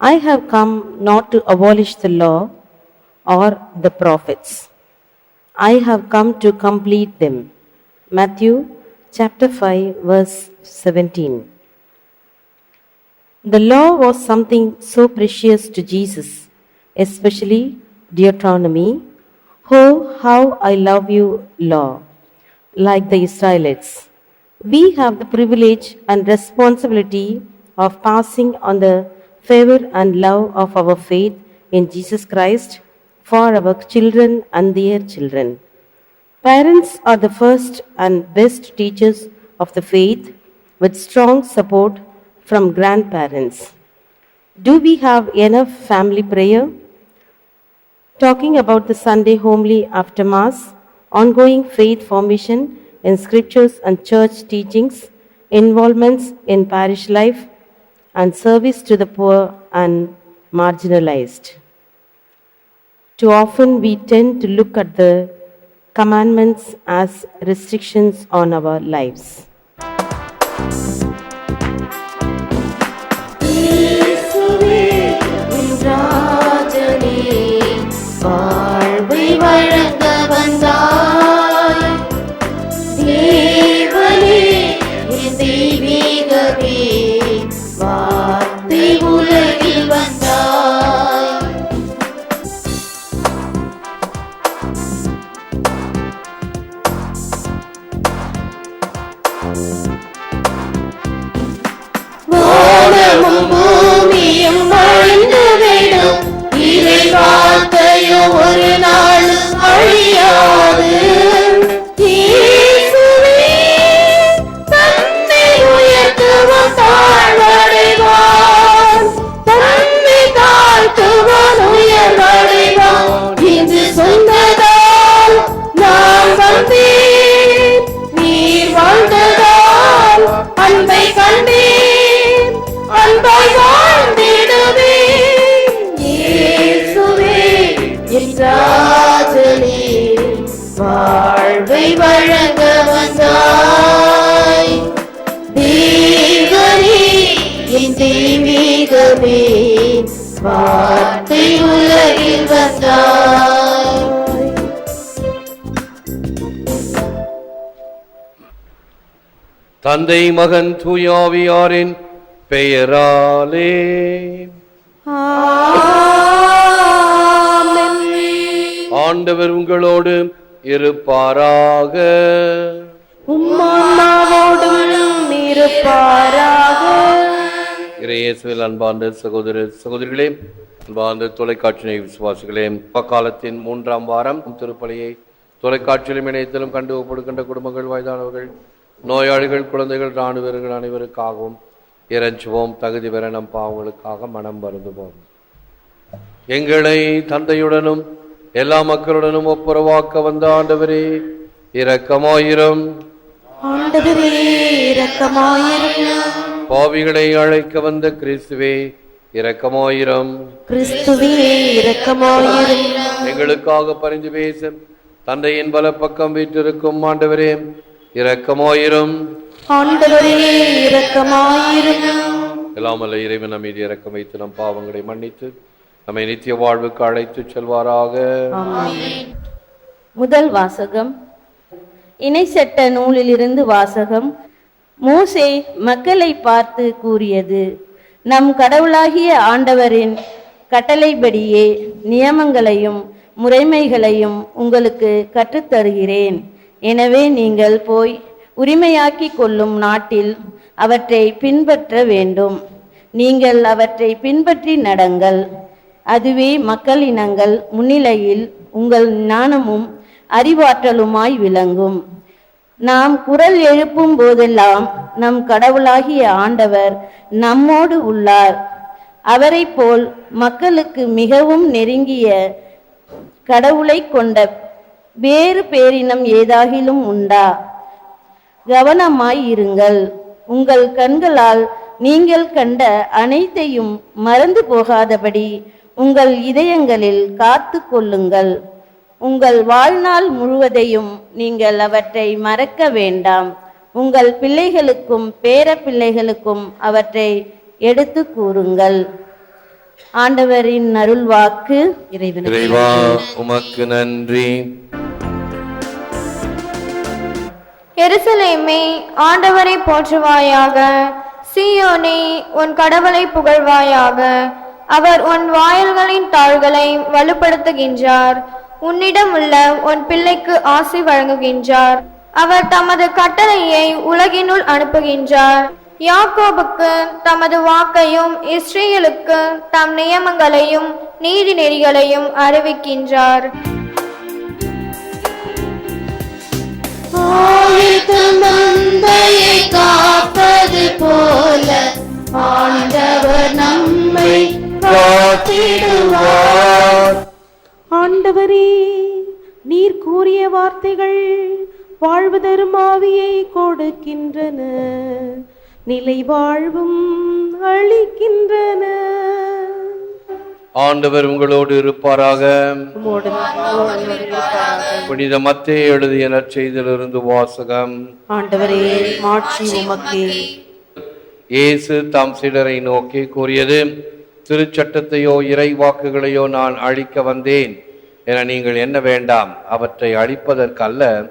I have come not to abolish the law or the prophets. I have come to complete them. Matthew chapter 5 verse 17. The law was something so precious to Jesus, especially Deuteronomy. Oh, how I love you, law. Like the Israelites, we have the privilege and responsibility of passing on the favor and love of our faith in Jesus Christ for our children and their children. Parents are the first and best teachers of the faith with strong support from grandparents. Do we have enough family prayer? Talking about the Sunday homily after Mass, ongoing faith formation in scriptures and church teachings, involvements in parish life, and service to the poor and marginalized. Too often we tend to look at the commandments as restrictions on our lives. தந்தை மகன் தூயாவியாரின் பெயராலே. ஆண்டவர் உங்களோடு இருப்பாராக. இறையேசுவில் அன்பார்ந்த சகோதர சகோதரிகளே அன்பார்ந்த தொலைக்காட்சி விசுவாசிகளே பக்காலத்தின் மூன்றாம் வாரம் திருப்பலியை தொலைக்காட்சியிலும் இணையத்திலும் கண்டு ஒப்படுகின்ற குடும்பங்கள் வயதானவர்கள் நோயாளிகள் குழந்தைகள் இராணுவர்கள் அனைவருக்காகவும் இறைஞ்சுவோம். தகுதி பெற நம் பாவங்களுக்காக மனம் வருந்துவோம். எங்களை தந்தையுடனும் எல்லா மக்களுடனும் ஒப்புரவாக்க வந்த ஆண்டவரே இரக்கமாயிரம். பாவிகளை அழைக்க வந்த கிறிஸ்துவே இரக்கமாயிரம். கிறிஸ்துவே இரக்கமாயிரும். எங்களுக்காக பரிந்து பேச தந்தையின் பலப்பக்கம் வீற்றிருக்கும் ஆண்டவரே இரக்கமாயிரம். ஆண்டவரே இரக்கமாயிரும். எல்லாமல்ல இறைவன் நம்மீது இறக்கம் வைத்து நம் பாவங்களை மன்னித்து நம்மை நித்திய வாழ்வுக்கு அழைத்துச் செல்வாராக. முதல் வாசகம். இணைச்சட்ட நூலிலிருந்து வாசகம். மோசே மக்களை பார்த்து கூறியது நம் கடவுளாகிய ஆண்டவரின் கட்டளைப்படியே நியமங்களையும் முறைமைகளையும் உங்களுக்கு கற்றுத்தருகிறேன். எனவே நீங்கள் போய் உரிமையாக்கிக் கொள்ளும் நாட்டில் அவற்றை பின்பற்ற வேண்டும். நீங்கள் அவற்றை பின்பற்றி நடங்கள். அதுவே மக்களினங்கள் முன்னிலையில் உங்கள் ஞானமும் அறிவாற்றலுமாய் விளங்கும். நாம் குரல் எழுப்பும் போதெல்லாம் நம் கடவுளாகிய ஆண்டவர் நம்மோடு உள்ளார். அவரைப் போல் மக்களுக்கு மிகவும் நெருங்கிய கடவுளை கொண்ட வேறு பேரினம் ஏதாகிலும் உண்டா? கவனமாய் இருங்கள். உங்கள் கண்களால் நீங்கள் கண்ட அனைத்தையும் மறந்து போகாதபடி உங்கள் இதயங்களில் காத்து கொள்ளுங்கள். உங்கள் வாழ்நாள் முழுவதையும் நீங்கள் அவற்றை மறக்க வேண்டாம். உங்கள் பிள்ளைகளுக்கும் பேர பிள்ளைகளுக்கும் அவற்றை எடுத்து கூறுங்கள். ஆண்டவரின் அருள் வாக்கு இறைவா உமக்கு நன்றி. எருசலேமே ஆண்டவரை போற்றுவாயாக. சீயோனே உன் கடவுளை புகழ்வாயாக. அவர் உன் வாயில்களின் தாள்களை வலுப்படுத்துகின்றார். உன்னிடம் உள்ள உன் பிள்ளைக்கு ஆசி வழங்குகின்றார். அவர் தமது கட்டளையை உலகினுள் அனுப்புகின்றார். யாக்கோபுக்கு தமது வாக்கையும் இஸ்ரேலுக்கு தம் நியமங்களையும் நீதி நெறிகளையும் அறிவிக்கின்றார். ஆயிரத்து மந்தையை காப்பது போல ஆண்டவர் நம்மை காத்திடுவார். ஆண்டவரே நீர் கூறிய வார்த்தைகள் வாழ்வு தரும் ஆவியை கொடுக்கின்றன. நிலை வாழ்வும் அளிக்கின்றன. ஆண்டவர் உங்களோடு இருப்பாராக. புனித மத்தே எழுதிய நற்செய்தியிலிருந்து வாசகம். இயேசு தாம் சிலரை நோக்கி கூறியது திருச்சட்டத்தையோ இறை வாக்குகளையோ நான் அழிக்க வந்தேன் என நீங்கள் என்ன வேண்டாம் அவற்றை அழிப்பதற்கல்ல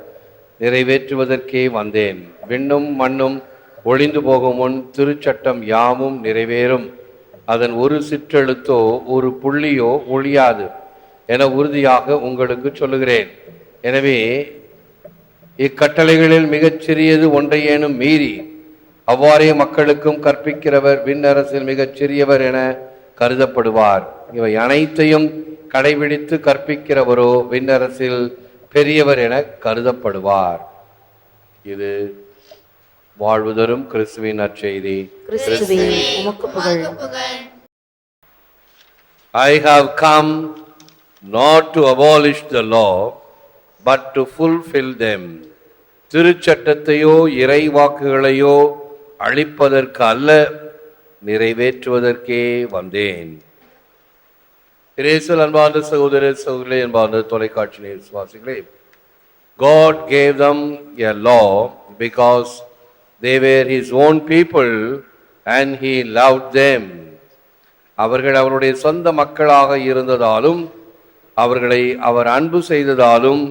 நிறைவேற்றுவதற்கே வந்தேன். விண்ணும் மண்ணும் ஒளிந்து போகும் முன் திருச்சட்டம் யாமும் நிறைவேறும். அதன் ஒரு சிற்றெழுத்தோ ஒரு புள்ளியோ ஒழியாது என உறுதியாக உங்களுக்கு சொல்லுகிறேன். எனவே இக்கட்டளைகளில் மிகச் சிறியது ஒன்றையேனும் மீறி அவ்வாறே மக்களுக்கும் கற்பிக்கிறவர் விண்ணரசில் மிகச் சிறியவர் என கருதப்படுவார். இவை அனைத்தையும் கடைபிடித்து கற்பிக்கிறவரோ விண்ணரசில் பெரியவர் என கருதப்படுவார். இது வாழ்வு தரும் கிறிஸ்துவின் நற்செய்தி. கிறிஸ்துவே உமக்கு புகழ். I have come not to abolish the law, but to fulfill them. திருச்சட்டத்தையோ இறை வாக்குகளையோ அழிப்பதற்கு அல்ல நிறைவேற்றுவதற்கே வந்தேன். இரேசல் அன்பார்ந்த சகோதர சகோதரே அன்பார்ந்த தொலைக்காட்சி நேர் சுவாசிகளே God gave them a law because they were his own people and he love them. அவர்கள் அவருடைய சொந்த மக்களாக இருந்ததாலும் அவர்களை அவர் அன்பு செய்ததாலும்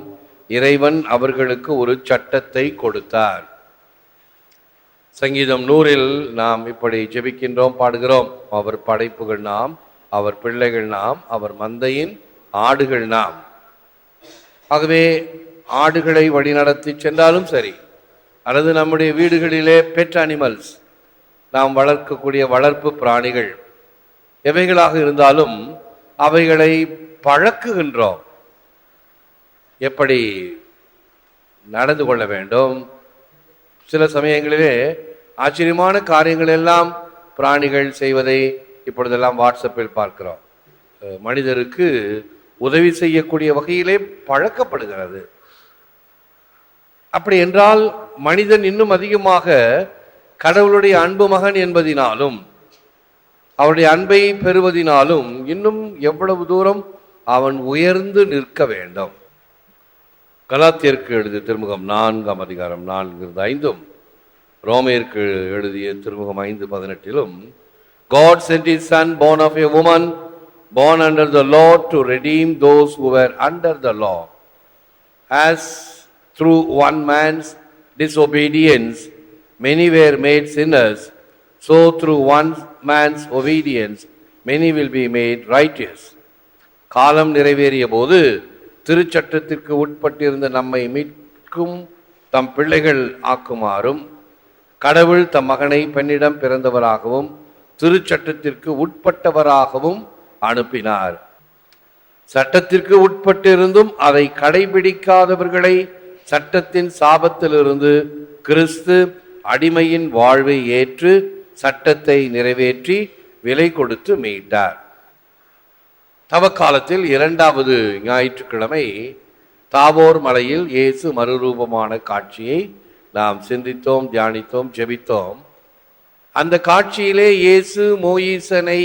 இறைவன் அவர்களுக்கு ஒரு சட்டத்தை கொடுத்தார். சங்கீதம் நூறில் நாம் இப்படி ஜெபிக்கின்றோம் பாடுகிறோம். அவர் படைப்புகள் நாம் அவர் பிள்ளைகள் நாம் அவர் மந்தையின் ஆடுகள் நாம். ஆகவே ஆடுகளை வழிநடத்தி சென்றாலும் சரி அல்லது நம்முடைய வீடுகளிலே பெட் அனிமல்ஸ் நாம் வளர்க்கக்கூடிய வளர்ப்பு பிராணிகள் எவைகளாக இருந்தாலும் அவைகளை பழக்குகின்றோம். எப்படி நடந்து கொள்ள வேண்டும்? சில சமயங்களிலே ஆச்சரியமான காரியங்கள் எல்லாம் பிராணிகள் செய்வதை இப்பொழுதெல்லாம் வாட்ஸ்அப்பில் பார்க்கிறோம். மனிதருக்கு உதவி செய்யக்கூடிய வகையிலே பழக்கப்படுகிறது. அப்படி என்றால் மனிதன் இன்னும் அதிகமாக கடவுளுடைய அன்பு மகன் என்பதினாலும் அவருடைய அன்பை பெறுவதினாலும் இன்னும் எவ்வளவு தூரம் அவன் உயர்ந்து நிற்க வேண்டும். கலாத்தியருக்கு எழுதிய திருமுகம் நான்காம் அதிகாரம் நான்கு ஐந்தும் ரோமேற்கு எழுதிய திருமுகம் ஐந்து பதினெட்டிலும் God sent his son born of a woman born under the law to redeem those who were under the law. As through one man's disobedience many were made sinners. So through one man's obedience many will be made righteous. காலம் நிறைவேறிய போது திருச்சட்டத்திற்கு உட்பட்டிருந்த நம்மை மீட்கும் தம் பிள்ளைகள் ஆக்குமாறும் கடவுள் தம் மகனை பெண்ணிடம் பிறந்தவராகவும் திருச்சட்டத்திற்கு உட்பட்டவராகவும் அனுப்பினார். சட்டத்திற்கு உட்பட்டிருந்தும் அதை கடைபிடிக்காதவர்களை சட்டத்தின் சாபத்திலிருந்து கிறிஸ்து அடிமையின் வாழ்வை ஏற்று சட்டத்தை நிறைவேற்றி விலை கொடுத்து மீட்டார். தவக்காலத்தில் இரண்டாவது ஞாயிற்றுக்கிழமை தாவோர் மலையில் இயேசு மறுரூபமான காட்சியை நாம் சிந்தித்தோம் தியானித்தோம் ஜெபித்தோம். அந்த காட்சியிலே இயேசு மோயிசனை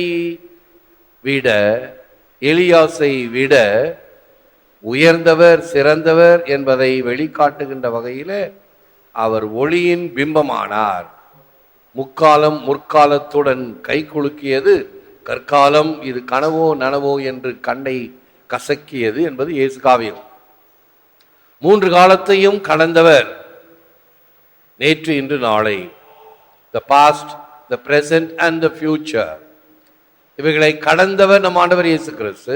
விட எலியாசை விட உயர்ந்தவர் சிறந்தவர் என்பதை வெளிக்காட்டுகின்ற வகையில் அவர் ஒளியின் பிம்பமானார். முக்காலம் முற்காலத்துடன் கை குலுக்கியது கற்காலம் இது கனவோ நனவோ என்று கண்ணை கசக்கியது என்பது இயேசு காவியம். மூன்று காலத்தையும் கடந்தவர். நேற்று இன்று நாளை. The past the present and the future இவைகளை கடந்தவர் நம் ஆண்டவர் இயேசு கிறிஸ்து.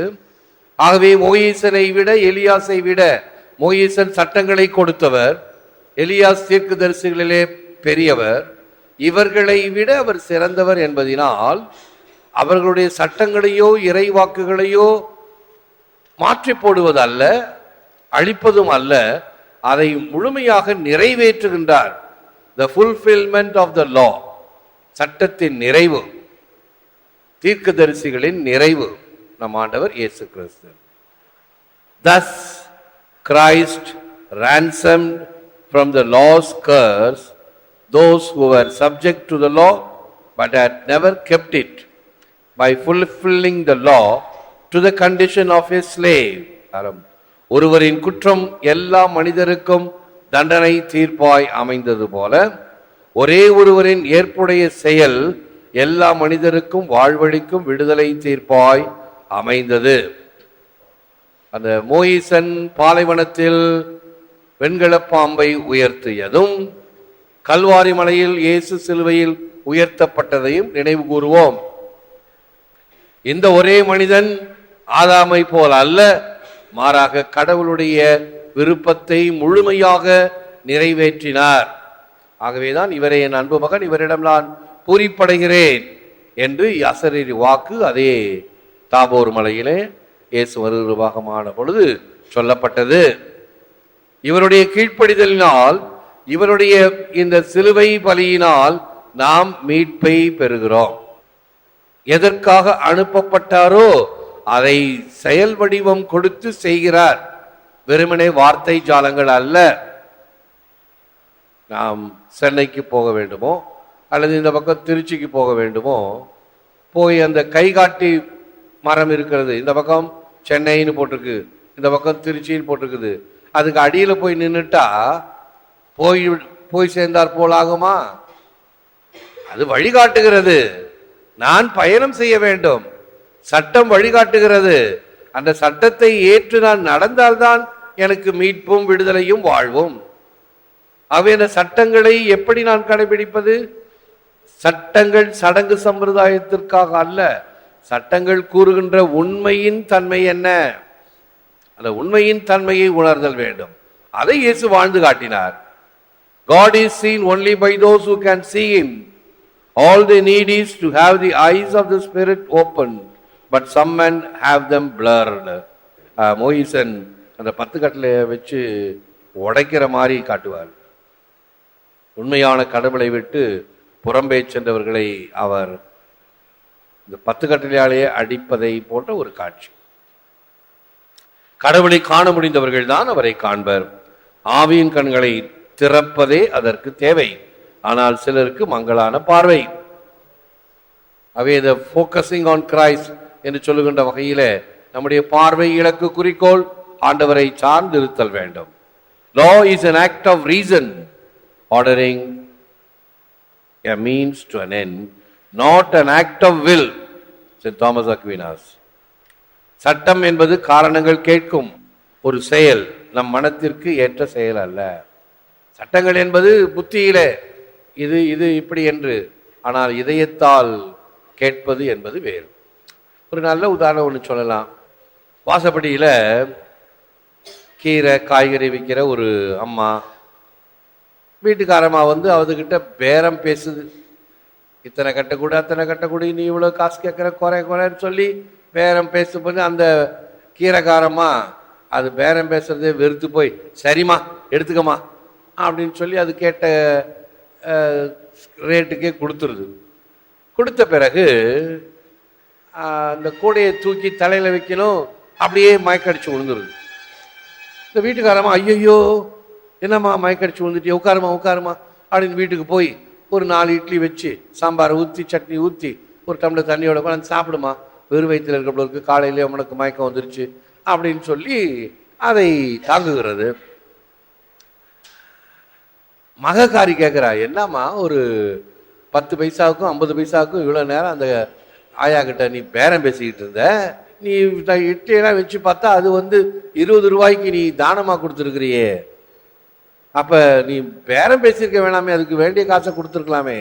ஆகவே மோயீசனை விட எலியாசை விட மோயீசன் சட்டங்களை கொடுத்தவர் எலியாஸ் தீர்க்கதரிசிகளிலே பெரியவர் இவர்களை விட அவர் சிறந்தவர் என்பதினால் அவர்களுடைய சட்டங்களையோ இறைவாக்குகளையோ மாற்றி போடுவது அல்ல அழிப்பதும் அல்ல அதை முழுமையாக நிறைவேற்றுகின்றார். த ஃபுல்ஃபில்மெண்ட் ஆஃப் த லா சட்டத்தின் நிறைவு. தீர்க்கதரிசிகளின் நிறைவு. நம் ஆண்டவர் இயேசு கிறிஸ்து Thus, Christ ransomed from the law's curse those who were subject to the law but had never kept it by fulfilling the law to the condition of a slave. அறம். ஒருவரின் குற்றம் எல்லா மனிதருக்கும் தண்டனை தீர்ப்பாய் அமைந்தது போல ஒரே ஒருவரின் ஏற்புடைய செயல் எல்லா மனிதருக்கும் வாழ்வழிக்கும் விடுதலை தீர்ப்பாய் அமைந்தது. அந்த மோயிசன் பாலைவனத்தில் வெண்கலப் பாம்பை உயர்த்தியதும் கல்வாரி மலையில் இயேசு சிலுவையில் உயர்த்தப்பட்டதையும் நினைவு கூறுவோம். இந்த ஒரே மனிதன் ஆதாமை போல் அல்ல மாறாக கடவுளுடைய விருப்பத்தை முழுமையாக நிறைவேற்றினார். ஆகவேதான் இவரை என் அன்பு மகன் இவரிடம் நான் பூரிப்படைகிறேன் என்று அசரீரி வாக்கு அதே தாபோர் மலையிலே இயேசு வருவாகமான பொழுது சொல்லப்பட்டது. இவருடைய கீழ்ப்படிதலினால் இவருடைய இந்த சிலுவை பலியினால் நாம் மீட்பை பெறுகிறோம். எதற்காக அனுப்பப்பட்டாரோ அதை செயல் வடிவம் கொடுத்து செய்கிறார். வெறுமனே வார்த்தை ஜாலங்கள் அல்ல. நாம் சென்னைக்கு போக வேண்டுமோ அல்லது இந்த பக்கம் திருச்சிக்கு போக வேண்டுமோ போய் அந்த கைகாட்டி மரம் இருக்கிறது. இந்த பக்கம் சென்னைன்னு போட்டிருக்கு. இந்த பக்கம் திருச்சின்னு போட்டிருக்குது. அதுக்கு அடியில் போய் நின்றுட்டா போய் போய் சேர்ந்தார் போல் ஆகுமா அது வழிகாட்டுகிறது. நான் பயணம் செய்ய வேண்டும். சட்டம் வழிகாட்டுகிறது. அந்த சட்டத்தை ஏற்று நான் நடந்தால்தான் எனக்கு மீட்பும் விடுதலையும் வாழ்வும். அவை அந்த சட்டங்களை எப்படி நான் கடைபிடிப்பது? சட்டங்கள் சடங்கு சம்பிரதாயத்திற்காக அல்ல. சட்டங்கள் கூறுகின்ற உண்மையின் தன்மை என்ன? அந்த உண்மையின் தன்மையை உணர்தல் வேண்டும். அதை இயேசு வாழ்ந்து காட்டினார். God is seen only by those who can see him all the need is to have the eyes of the spirit open but some men have them blurred மோயிசன் அந்த பத்து கட்டில் வச்சு உடைக்கிற மாதிரி காட்டுவார். உண்மையான கடவுளை விட்டு புறம்பே சென்றவர்களை அவர் இந்த பத்து கட்டளையாலேயே அடிப்பதை போன்ற ஒரு காட்சி. கடவுளை காண முடிந்தவர்கள் தான் அவரை காண்பர். ஆவியின் கண்களை திறப்பதே அதற்கு தேவை. ஆனால் சிலருக்கு மங்களான பார்வை. அவை இந்த ஃபோக்கஸிங் ஆன் கிரைஸ்ட் என்று சொல்லுகின்ற வகையில் நம்முடைய பார்வை இலக்கு குறிக்கோள் ஆண்டவரை சார்ந்திருத்தல் வேண்டும். Law is an act of reason ordering a means to an end. Not an act of will saint Thomas Aquinas சட்டம் என்பது காரணங்கள் கேட்கும் ஒரு செயல் நம் மனத்திற்கு ஏற்ற செயல் அல்ல. சட்டங்கள் என்பது புத்தியில இது இது இப்படி என்று ஆனால் இதயத்தால் கேட்பது என்பது வேறு. ஒரு நல்ல உதாரணம் ஒன்று சொல்லலாம். வாசப்படியில் கீரை காய்கறி விற்கிற ஒரு அம்மா வீட்டுக்காரம்மா வந்து அவர்கிட்ட பேரம் பேசுது. இத்தனை கட்ட கூட அத்தனை கட்ட கூட நீ இவ்வளோ காசு கேட்குற குறை குறைன்னு சொல்லி பேரம் பேசும்போது அந்த கீரைக்காரம்மா அது பேரம் பேசுகிறதே வெறுத்து போய் சரிம்மா எடுத்துக்கம்மா அப்படின்னு சொல்லி அது கேட்ட ரேட்டுக்கே கொடுத்துருது. கொடுத்த பிறகு அந்த கூடையை தூக்கி தலையில் வைக்கணும் அப்படியே மயக்கடிச்சு விழுந்துருது இந்த வீட்டுக்காரம்மா ஐயையோ என்னம்மா மயக்கடிச்சு விழுந்துட்டியே உட்காருமா உட்காருமா அப்படின்னு வீட்டுக்கு போய் ஒரு நாலு இட்லி வச்சு சாம்பாரை ஊற்றி சட்னி ஊற்றி ஒரு டம்ளர் தண்ணியோட கொண்டாந்து சாப்பிடுமா? வெறும் வயிற்றில் இருக்கிறவங்களுக்கு காலையிலே உனக்கு மயக்கம் வந்துருச்சு அப்படின்னு சொல்லி அதை தாங்குகிறது. மகக்காரி கேட்குறா என்னம்மா ஒரு பத்து பைசாவுக்கும் ஐம்பது பைசாவுக்கும் இவ்வளோ நேரம் அந்த ஆயா கிட்ட நீ பேரம் பேசிக்கிட்டு இருந்த? நீ த- இட்லியெல்லாம் வச்சு பார்த்தா அது வந்து இருபது ரூபாய்க்கு நீ தானமாக கொடுத்துருக்கிறியே? அப்போ நீ பேரம் பேசியிருக்க வேணாமே அதுக்கு வேண்டிய காசை கொடுத்துருக்கலாமே.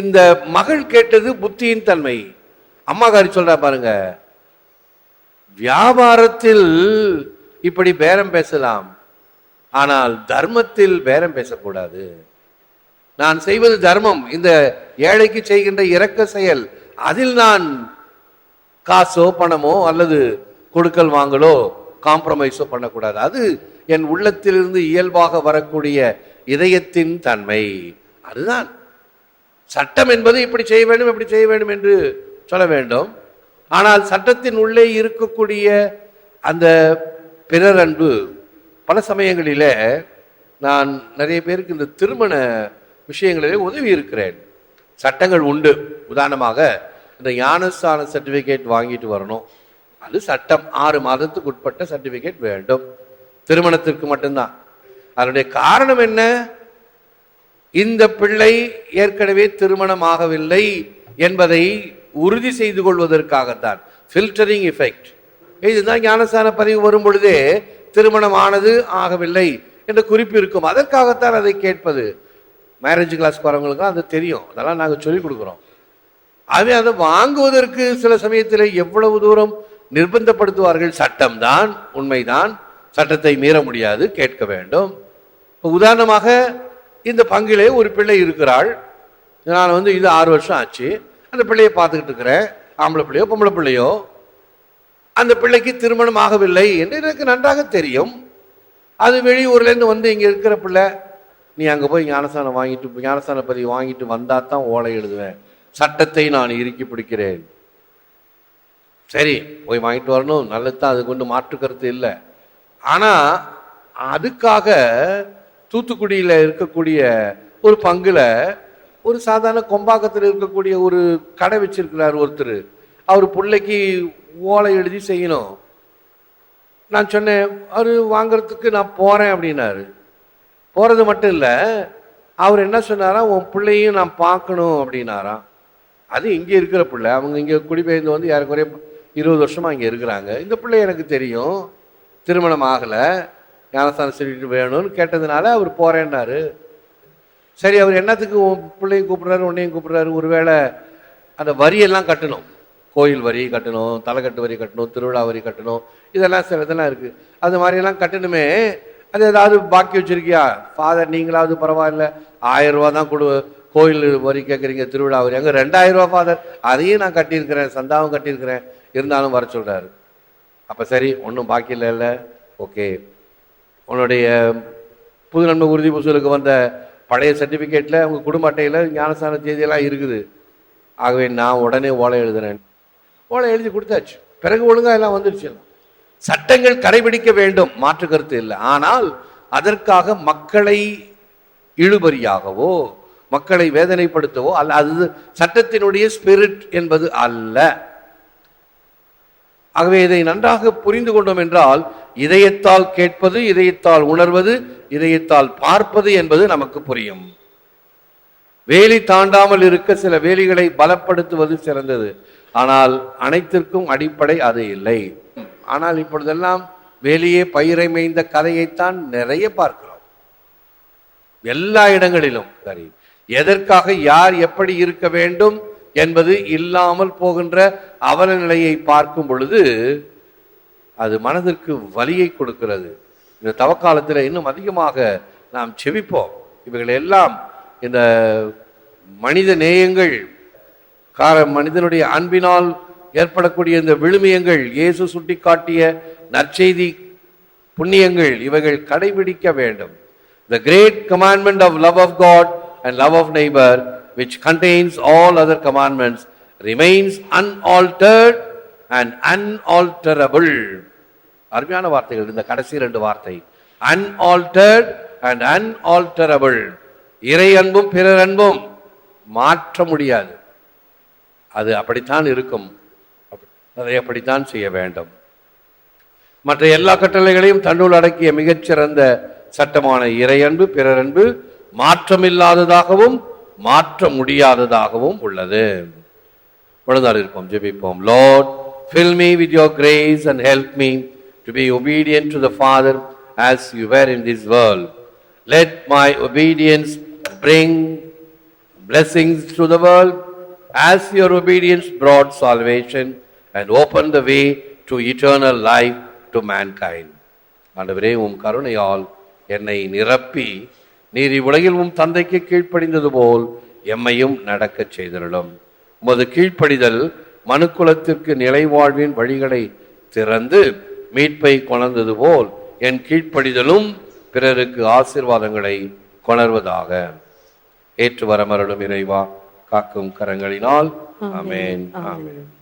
இந்த மகள் கேட்டது புத்தியின் தன்மை. அம்மாக்காரி சொல்கிறா பாருங்க வியாபாரத்தில் இப்படி பேரம் பேசலாம் ஆனால் தர்மத்தில் பேரம் பேசக்கூடாது. நான் செய்வது தர்மம் இந்த ஏழைக்கு செய்கின்ற இரக்க செயல் அதில் நான் காசோ பணமோ அல்லது கொடுக்கல் வாங்கலோ காம்ப்ரமைஸோ பண்ணக்கூடாது. அது என் உள்ளத்திலிருந்து இயல்பாக வரக்கூடிய இதயத்தின் தன்மை. அதுதான். சட்டம் என்பது இப்படி செய்ய வேண்டும் இப்படி செய்ய வேண்டும் என்று சொல்ல வேண்டும். ஆனால் சட்டத்தின் உள்ளே இருக்கக்கூடிய அந்த பிறர் அன்பு பல சமயங்களிலே நான் நிறைய பேருக்கு இந்த திருமண விஷயங்களிலே உதவி இருக்கிறேன். சட்டங்கள் உண்டு. உதாரணமாக இந்த ஞானஸ்தான சர்டிஃபிகேட் வாங்கிட்டு வரணும். அது சட்டம். ஆறு மாதத்துக்கு உட்பட்ட சர்டிஃபிகேட் வேண்டும். திருமணத்திற்கு மட்டும்தான். அதனுடைய காரணம் என்ன? இந்த பிள்ளை ஏற்கனவே திருமணம் ஆகவில்லை என்பதை உறுதி செய்து கொள்வதற்காகத்தான். ஃபில்டரிங் எஃபெக்ட் இதுதான் ஞானஸ்தான பதிவு வரும் பொழுதே திருமணம் ஆனது ஆகவில்லை என்ற குறிப்பு இருக்கும். அதற்காகத்தான் அதை கேட்பது. மேரேஜ் கிளாஸ் போகிறவங்களுக்கும் அது தெரியும். அதெல்லாம் நாங்கள் சொல்லிக் கொடுக்குறோம். அது அதை வாங்குவதற்கு சில சமயத்தில் எவ்வளவு தூரம் நிர்பந்தப்படுத்துவார்கள்? சட்டம்தான் உண்மைதான். சட்டத்தை மீற முடியாது கேட்க வேண்டும். உதாரணமாக இந்த பங்கிலே ஒரு பிள்ளை இருக்கிறாள். நான் வந்து இது ஆறு வருஷம் ஆச்சு. அந்த பிள்ளையை பார்த்துக்கிட்டு இருக்கிறேன். ஆம்பளை பிள்ளையோ பொம்பளை பிள்ளையோ. அந்த பிள்ளைக்கு திருமணம் ஆகவில்லை என்று எனக்கு நன்றாக தெரியும். அது வெளியூர்லேருந்து வந்து இங்கே இருக்கிற பிள்ளை நீ அங்கே போய் ஞானஸ்தானம் வாங்கிட்டு ஞானஸ்தான பதிவு வாங்கிட்டு வந்தால் தான் ஓலை எழுதுவேன். சட்டத்தை நான் இறுக்கி பிடிக்கிறேன். சரி போய் வாங்கிட்டு வரணும். நல்லது தான். அது கொண்டு மாற்று கருத்து இல்லை. ஆனால் அதுக்காக தூத்துக்குடியில் இருக்கக்கூடிய ஒரு பங்குல ஒரு சாதாரண கொம்பாக்கத்தில் இருக்கக்கூடிய ஒரு கடை வச்சிருக்கிறார் ஒருத்தர். அவர் பிள்ளைக்கு ஓலை எழுதி செய்யணும். நான் சொன்னேன் அவர் வாங்குறதுக்கு நான் போகிறேன் அப்படின்னாரு. போகிறது மட்டும் இல்லை அவர் என்ன சொன்னாரா உன் பிள்ளையும் நான் பார்க்கணும் அப்படின்னாராம் அது இங்கே இருக்கிற பிள்ளை. அவங்க இங்கே குடிபெயர்ந்து வந்து யாருக்குறைய இருபது வருஷமாக இங்கே இருக்கிறாங்க. இந்த பிள்ளை எனக்கு தெரியும். திருமணம் ஆகலை ஞானஸ்தானம் சர்டிஃபிகேட் வேணும்னு கேட்டதுனால அவர் போகிறேன்னாரு சரி அவர் என்னத்துக்கு பிள்ளையும் கூப்பிட்றாரு உன்னையும் கூப்பிட்றாரு? ஒருவேளை அந்த வரியெல்லாம் கட்டணும். கோயில் வரி கட்டணும் தலைக்கட்டு வரி கட்டணும் திருவிழா வரி கட்டணும் இதெல்லாம் சில இதெல்லாம் இருக்குது அது மாதிரியெல்லாம் கட்டணுமே. அது ஏதாவது பாக்கி வச்சிருக்கியா? ஃபாதர் நீங்களாவது பரவாயில்ல. ஆயிரம் ரூபா தான் கொடு கோயில் வரி கேட்குறீங்க திருவிழா வரி. அங்கே ரெண்டாயிரம் ரூபா ஃபாதர் அதையும் நான் கட்டியிருக்கிறேன் சந்தாவும் கட்டியிருக்கிறேன். இருந்தாலும் வர சொல்கிறாரு அப்போ சரி ஒன்றும் பாக்கி இல்லைல்ல ஓகே. உன்னுடைய புது நன்மை உறுதி பூசலுக்கு வந்த பழைய சர்டிஃபிகேட்டில் உங்கள் குடும்ப அட்டையில் ஞானஸ்தான தேதியெல்லாம் இருக்குது. ஆகவே நான் உடனே ஓலை எழுதுனேன் ஓலை எழுதி கொடுத்தாச்சு. பிறகு ஒழுங்காக எல்லாம் வந்துருச்சு. எல்லாம். சட்டங்கள் கடைபிடிக்க வேண்டும் மாற்று கருத்து இல்லை. ஆனால் அதற்காக மக்களை இழுபறியாகவோ மக்களை வேதனைப்படுத்தவோ அல்ல அது சட்டத்தினுடைய ஸ்பிரிட் என்பது அல்ல. ஆகவே இதை நன்றாக புரிந்து கொண்டோம் என்றால் இதயத்தால் கேட்பது இதயத்தால் உணர்வது இதயத்தால் பார்ப்பது என்பது நமக்கு புரியும். வேலி தாண்டாமல் இருக்க சில வேலிகளை பலப்படுத்துவது சிறந்தது. ஆனால் அனைத்திற்கும் அடிப்படை அது இல்லை. ஆனால் இப்பொழுதெல்லாம் வேலியே பயிரை மேய்ந்த கதையைத்தான் நிறைய பார்க்கிறோம். எல்லா இடங்களிலும் சரி. எதற்காக யார் எப்படி இருக்க வேண்டும் என்பது இல்லாமல் போகின்ற அவல நிலையை பார்க்கும் பொழுது அது மனதிற்கு வலியை கொடுக்கிறது. இந்த தவக்காலத்தில் இன்னும் அதிகமாக நாம் செவிப்போம். இவைகள் எல்லாம் இந்த மனித நேயங்கள் கார மனிதனுடைய அன்பினால் ஏற்படக்கூடிய இந்த விழுமியங்கள் இயேசு சுட்டிக்காட்டிய நற்செய்தி புண்ணியங்கள் இவைகள் கடைபிடிக்க வேண்டும். The great commandment of love of God and love of neighbour which contains all other commandments, remains unaltered and unalterable. அருமையான வார்த்தைகள் இந்த கடைசி ரெண்டு வார்த்தை. அன்ஆல்டர்ட் அண்ட் அன்ஆல்டரபிள் இறை அன்பும் பிறர் அன்பும் மாற்ற முடியாது. அது அப்படித்தான் இருக்கும். அதை அப்படித்தான் செய்ய வேண்டும். மற்ற எல்லா கட்டளைகளையும் தன்னுள் அடக்கிய மிகச்சிறந்த சட்டமான இறையன்பு பிறரன்பு மாற்றமில்லாததாகவும் மாற்ற முடியாததாகவும் உள்ளது விழுந்தார் இருப்போம் ஜெபிப்போம் Lord fill me with your grace and help me to be obedient to the Father as you were in this world let my obedience bring blessings to the world as your obedience brought salvation and open the way to eternal life to mankind ஆண்டவரே உம் கருணையால் என்னை நிரப்பி நீர் இவ்வுலகில் உம் தந்தைக்கு கீழ்ப்படிந்தது போல் எம்மையும் நடக்கச் செய்திருளும். உமது கீழ்ப்படிதல் மனுக்குலத்திற்கு நிலைவாழ்வின் வழிகளை திறந்து மீட்பை கொணர்ந்தது போல் என் கீழ்ப்படிதலும் பிறருக்கு ஆசீர்வாதங்களை கொணர்வதாக. ஏற்று வரமருளும் இறைவா காக்கும் கரங்களினால் ஆமென். ஆமென்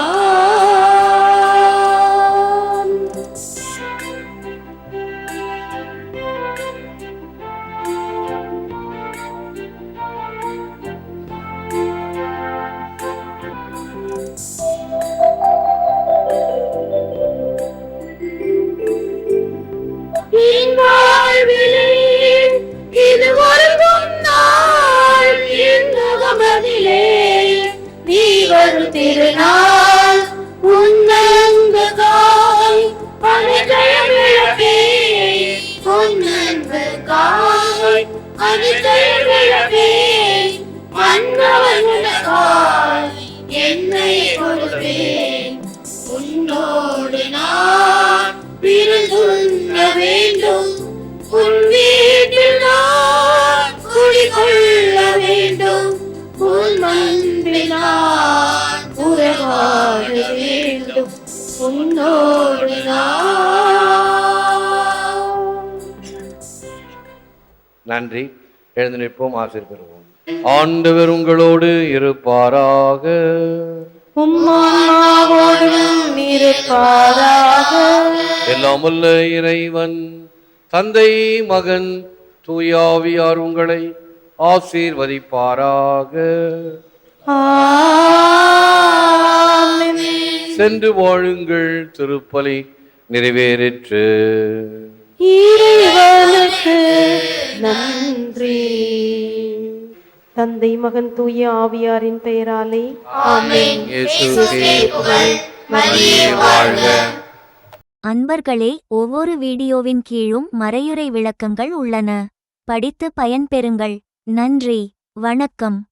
திருநாள் உன்னங்கு காய் அனைத்தைய விளக்கே உன்னங்கு காய் அனைத்தைய விளக்கே மன்னவன் என்னை உன்னோடு நான் வேண்டும். உன் வீட்டில் நான் குடிகொள்ள வேண்டும். உன் உறவாட வேண்டும். உன்னோடு நான். நன்றி. எழுந்து நிற்போம் ஆசிர் பெறுவோம். ஆண்டவர் உங்களோடு இருப்பாராக. உம்மாவோடும் இருப்பாராக. எல்லாம் வல்ல இறைவன் தந்தை மகன் தூயாவியார் உங்களை ஆசீர்வதிப்பாராக. சென்று வாழுங்கள் திருப்பலி நிறைவேறிற்று. இறைவனுக்கு நன்றி. தந்தை மகன் தூய ஆவியாரின் பெயராலே ஆமென். இயேசுவே புகழ் மரியே வாழ்க. அன்பர்களே ஒவ்வொரு வீடியோவின் கீழும் மறையுறை விளக்கங்கள் உள்ளன. படித்து பயன்பெறுங்கள். நன்றி. வணக்கம்.